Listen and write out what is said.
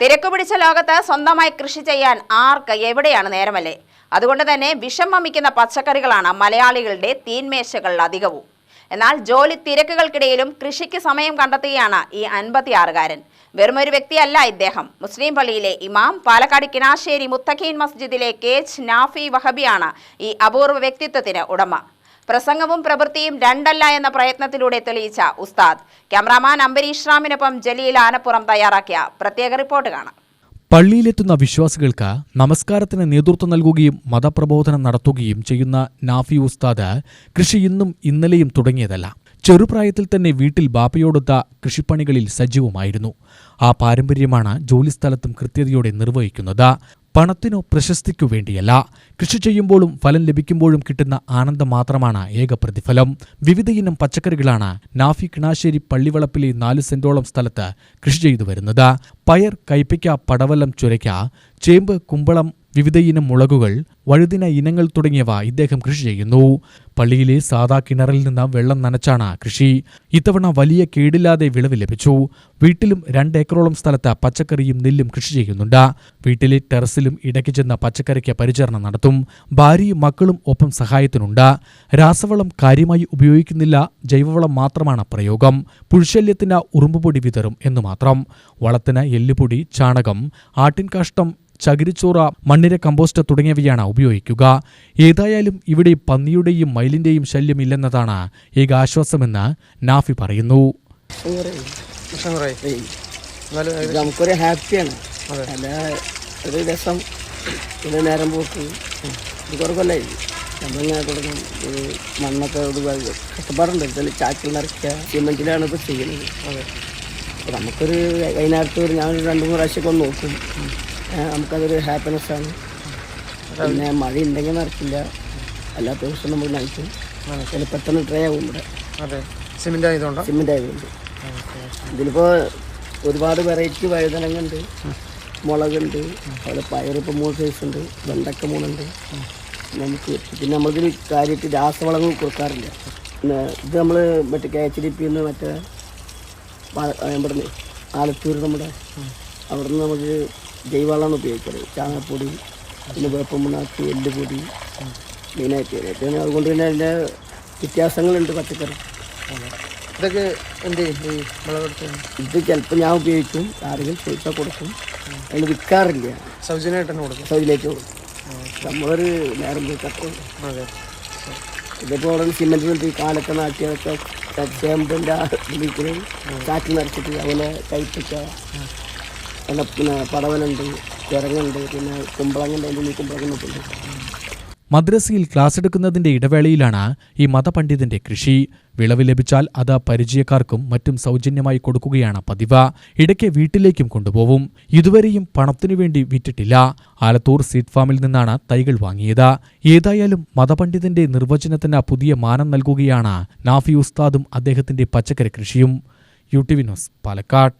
തിരക്ക് പിടിച്ച ലോകത്ത് സ്വന്തമായി കൃഷി ചെയ്യാൻ ആർക്ക് എവിടെയാണ് നേരമല്ലേ? അതുകൊണ്ട് തന്നെ വിഷം വമിക്കുന്ന പച്ചക്കറികളാണ് മലയാളികളുടെ തീന്മേശകൾ അധികവും. എന്നാൽ ജോലി തിരക്കുകൾക്കിടയിലും കൃഷിക്ക് സമയം കണ്ടെത്തുകയാണ് ഈ അൻപത്തിയാറുകാരൻ. വെറുമൊരു വ്യക്തിയല്ല ഇദ്ദേഹം. മുസ്ലിം പള്ളിയിലെ ഇമാം പാലക്കാട് കിനാശ്ശേരി മുത്തഖീൻ മസ്ജിദിലെ കെ എച്ച് നാഫി വഹബിയാണ് ഈ അപൂർവ വ്യക്തിത്വത്തിന് ഉടമ. പ്രസംഗവും പ്രവൃത്തിയും രണ്ടല്ല എന്ന പ്രയത്നത്തിലൂടെ തെളിയിച്ച ഉസ്താദ് ക്യാമറാമാൻ അംബരീഷ് റാമിനൊപ്പം ജലീൽ ആനപ്പുറം തയ്യാറാക്കിയ പ്രത്യേക റിപ്പോർട്ട് കാണാം. പള്ളിയിലെത്തുന്ന വിശ്വാസികൾക്ക് നമസ്കാരത്തിന് നേതൃത്വം നൽകുകയും മതപ്രബോധനം നടത്തുകയും ചെയ്യുന്ന നാഫി ഉസ്താദ് കൃഷി ഇന്നും ഇന്നലെയും തുടങ്ങിയതല്ല. ചെറുപ്രായത്തിൽ തന്നെ വീട്ടിൽ ബാപ്പയോടൊത്ത കൃഷിപ്പണികളിൽ സജീവമായിരുന്നു. ആ പാരമ്പര്യമാണ് ജോലിസ്ഥലത്തും കൃത്യതയോടെ നിർവഹിക്കുന്നത്. പണത്തിനോ പ്രശസ്തിക്കു വേണ്ടിയല്ല. കൃഷി ചെയ്യുമ്പോഴും ഫലം ലഭിക്കുമ്പോഴും കിട്ടുന്ന ആനന്ദം മാത്രമാണ് ഏക പ്രതിഫലം. വിവിധയിനം പച്ചക്കറികളാണ് നാഫി കിണാശ്ശേരി പള്ളിവളപ്പിലെ നാല് സെന്റോളം സ്ഥലത്ത് കൃഷി ചെയ്തു വരുന്നത്. പയർ കൈപ്പയ്ക്ക പടവലം ചുരയ്ക്ക ചേമ്പ് കുമ്പളം വിവിധയിനം മുളകുകൾ വഴുതിന ഇനങ്ങൾ തുടങ്ങിയവ ഇദ്ദേഹം കൃഷി ചെയ്യുന്നു. പള്ളിയിലെ സാധാ കിണറിൽ നിന്ന് വെള്ളം നനച്ചാണ് കൃഷി. ഇത്തവണ വലിയ കേടില്ലാതെ വിളവ് ലഭിച്ചു. വീട്ടിലും രണ്ടേക്കറോളം സ്ഥലത്ത് പച്ചക്കറിയും നെല്ലും കൃഷി ചെയ്യുന്നുണ്ട്. വീട്ടിലെ ടെറസിലും ഇടയ്ക്ക് ചെന്ന പച്ചക്കറിക്ക് പരിചരണം നടത്തും. ഭാര്യയും മക്കളും ഒപ്പം സഹായത്തിനുണ്ട്. രാസവളം കാര്യമായി ഉപയോഗിക്കുന്നില്ല. ജൈവവളം മാത്രമാണ് പ്രയോഗം. പുഴുശല്യത്തിന് ഉറുമ്പുപൊടി വിതറും എന്നു മാത്രം. വളത്തിന് എല്ലുപൊടി ചാണകം ആട്ടിൻകാഷ്ടം ചകിരിച്ചോറ മണ്ണിര കമ്പോസ്റ്റ് തുടങ്ങിയവയാണ് ഉപയോഗിക്കുക. ഏതായാലും ഇവിടെ പന്നിയുടെയും മയിലിന്റെയും ശല്യമില്ലെന്നതാണ് ഏക ആശ്വാസമെന്ന് നാഫി പറയുന്നു. നമുക്കൊരു ഹാപ്പിയാണ്. അല്ല ഒരു രസം ഒരു നേരം പോക്ക് ഇത് കുറേ കൊല്ലായി നമ്മളിങ്ങനെ തുടങ്ങും മണ്ണൊക്കെ കഷ്ടപ്പാടുണ്ട്. ഇതിൽ ചാക്കിൽ നിറയ്ക്കുക സിമെന്റിലാണ് ഇപ്പോൾ ചെയ്യുന്നത്. അപ്പോൾ നമുക്കൊരു വൈകുന്നേരത്ത് ഒരു ഞാനൊരു രണ്ട് മൂന്ന് പ്രാവശ്യമൊക്കെ ഒക്കെ നോക്കും. നമുക്കതൊരു ഹാപ്പിനെസ്സാണ് പിന്നെ മഴ ഉണ്ടെങ്കിൽ നടക്കില്ല അല്ലാത്ത ദിവസം നമ്മൾ നനയ്ക്കും. ചില പെട്ടെന്ന് ട്രേ ആവും ഇവിടെ. അതെ. സിമെന്റ് ആയതുകൊണ്ട്? സിമെന്റ് ആയതുകൊണ്ട്. ഇതിലിപ്പോൾ ഒരുപാട് വെറൈറ്റി വഴുതനങ്ങുണ്ട്. മുളകുണ്ട്. അതുപോലെ പയറിപ്പോൾ മൂന്ന് സൈസ് ഉണ്ട്. വെണ്ടക്ക മൂന്നുണ്ട്. നമുക്ക് പിന്നെ നമ്മളിതിൽ കാര്യമായിട്ട് രാസവളങ്ങൾ കൊടുക്കാറില്ല. പിന്നെ ഇത് നമ്മൾ മറ്റേ കെ എച്ച് ഡി പി എന്ന് മറ്റേ പാ- നിന്ന് ആലത്തൂർ നമ്മുടെ അവിടെ നിന്ന് നമുക്ക് ജൈവവളമാണ് ഉപയോഗിക്കുന്നത് ചാണകപ്പൊടി പിന്നെ വേപ്പമുണ്ണാക്ക് എല്ലുപൊടി മെയിനായിട്ട് ഏറ്റവും അതുകൊണ്ട് തന്നെ അതിന്റെ വ്യത്യാസങ്ങളുണ്ട് പച്ചക്കറി. ഇതൊക്കെ എന്ത് ഇത് ചിലപ്പോൾ ഞാൻ ഉപയോഗിക്കും. ആരെങ്കിലും ചോദിച്ചാൽ കൊടുക്കും. അതിന് വിൽക്കാറില്ല. സൗജന്യമായിട്ട് തന്നെ കൊടുക്കും? സൗജന്യമായിട്ട് കൊടുക്കും. നമ്മളൊരു നേരം പോയി കത്തും അതെ. ഇതിപ്പോൾ അവിടെ സിമെന്റ് കൊണ്ട് കാലൊക്കെ നാട്ടിയതൊക്കെ ചേമ്പിന്റെ ഇതിലേക്ക് കാറ്റിൽ നിറച്ചിട്ട് അതുപോലെ കൈപ്പറ്റ പിന്നെ പിന്നെ പടവലുണ്ട് ചിറങ്ങുണ്ട് പിന്നെ കുമ്പളങ്ങന്റെ അതിന്റെ ഉള്ളിൽ കുമ്പളങ്ങ ഉണ്ട് മദ്രസയിൽ ക്ലാസ് എടുക്കുന്നതിന്റെ ഇടവേളയിലാണ് ഈ മതപണ്ഡിതന്റെ കൃഷി. വിളവ് ലഭിച്ചാൽ അത് പരിചയക്കാർക്കും മറ്റും സൗജന്യമായി കൊടുക്കുകയാണ് പതിവ്. ഇടയ്ക്ക് വീട്ടിലേക്കും കൊണ്ടുപോവും. ഇതുവരെയും പണത്തിനു വേണ്ടി വിറ്റിട്ടില്ല. ആലത്തൂർ സീഡ് ഫാമിൽ നിന്നാണ് തൈകൾ വാങ്ങിയത്. ഏതായാലും മതപണ്ഡിതന്റെ നിർവചനത്തിന് പുതിയ മാനം നൽകുകയാണ് നാഫി ഉസ്താദും അദ്ദേഹത്തിന്റെ പച്ചക്കറി കൃഷിയും. U T V news Palakkad.